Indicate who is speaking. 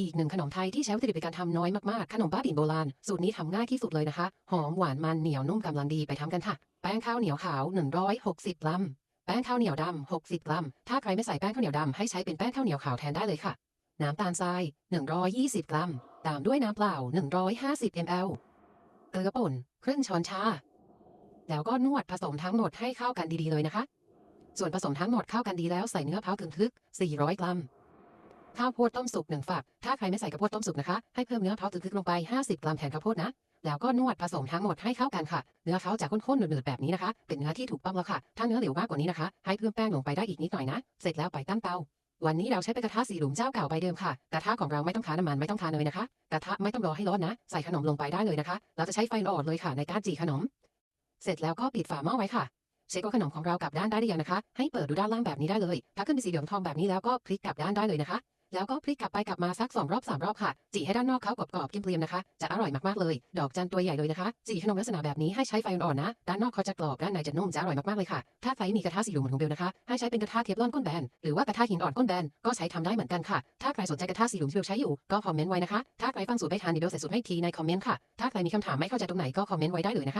Speaker 1: อีกหนึ่งขนมไทยที่ใช้วัตถุดิบในการทำน้อยมากๆ ขนมบ้าบิ่นโบราณ สูตรนี้ทำง่ายที่สุดเลยนะคะ หอมหวานมันเหนียวนุ่มกำลังดีไปทำกันค่ะ แป้งข้าวเหนียวขาว 160 กรัม แป้งข้าวเหนียวดำ60 กรัม ถ้าใครไม่ใส่แป้งข้าวเหนียวดำให้ใช้เป็นแป้งข้าวเหนียวขาวแทนได้เลยค่ะ น้ำตาลทราย 120 กรัม ตามด้วยน้ำเปล่า 150 ml เกลือป่นครึ่งช้อนชา แล้วก็นวดผสมทั้งหมดให้เข้ากันดีๆเลยนะคะ ส่วนผสมทั้งหมดเข้ากันดีแล้วใส่เนื้อมะพร้ากึ่งทึก 400 กรัม ข้าวโพดต้มสุกหนึ่งฝัก ถ้าใครไม่ใส่ข้าวโพดต้มสุกนะคะ ให้เพิ่มเนื้อมะพร้าวกึ่งทึกลงไป 50 กรัมแทนข้าวโพดนะ แล้วก็นวดผสมทั้งหมดให้เข้ากันค่ะ เนื้อเขาจะข้นๆหนืดๆแบบนี้นะคะ เป็นเนื้อที่ถูกต้องแล้วค่ะ ถ้าเนื้อเหลวมากกว่านี้นะคะ ให้เพิ่มแป้งลงไปได้อีกนิดหน่อยนะ เสร็จแล้วไปตั้งเตา วันนี้เราใช้เป็นกระทะสีหลุมเจ้าเก่าใบเดิมค่ะ กระทะของเราไม่ต้องทาน้ำมันไม่ต้องทาเนยนะคะ กระทะไม่ต้องรอให้ร้อนนะ ใส่ขนมลงไปได้เลยนะคะ เราจะใช้ไฟอ่อนเลยค่ะในการจีขนม เสร็จแล้วก็ปิดฝาหม้อไว้ค่ะเช็คว่าขนมของเรากลับด้านได้หรือยังนะคะ ให้เปิดดูด้านล่างแบบนี้ได้เลย ถ้าขึ้นเป็นสีเหลืองทองแบบนี้แล้วก็พลิกกลับด้านได้เลยนะคะ แล้วก็พลิกกลับไปกลับมาสักสองรอบสามรอบค่ะจีให้ด้านนอกเขากรอบๆเกรียมๆนะคะ จะอร่อยมากๆเลย ดอกจันตัวใหญ่เลยนะคะจีขนมลักษณะแบบนี้ให้ใช้ไฟอ่อนๆนะ ด้านนอกเขาจะกรอบด้านในจะนุ่มจะอร่อยมากๆเลยค่ะ ถ้าใครมีกระทะสีหลุมเหมือนของเบลนะคะ ให้ใช้เป็นกระทะเทฟลอนก้นแบน หรือว่ากระทะหินอ่อนก้นแบน ก็ใช้ทำได้เหมือนกันค่ะ ถ้าใครสนใจกระทะสีเหลุมที่เบลใช้อยู่ ก็คอมเมนต์ไว้นะคะ ถ้าใครฟังสูตรไม่ทันเดี๋ยวเบลใส่สูตรให้ทีในคอมเมนต์ค่ะ ถ้าใครมีคำถามไม่เข้าใจตรงไหนก็คอมเมนต์ไว้ได้เลยนะคะ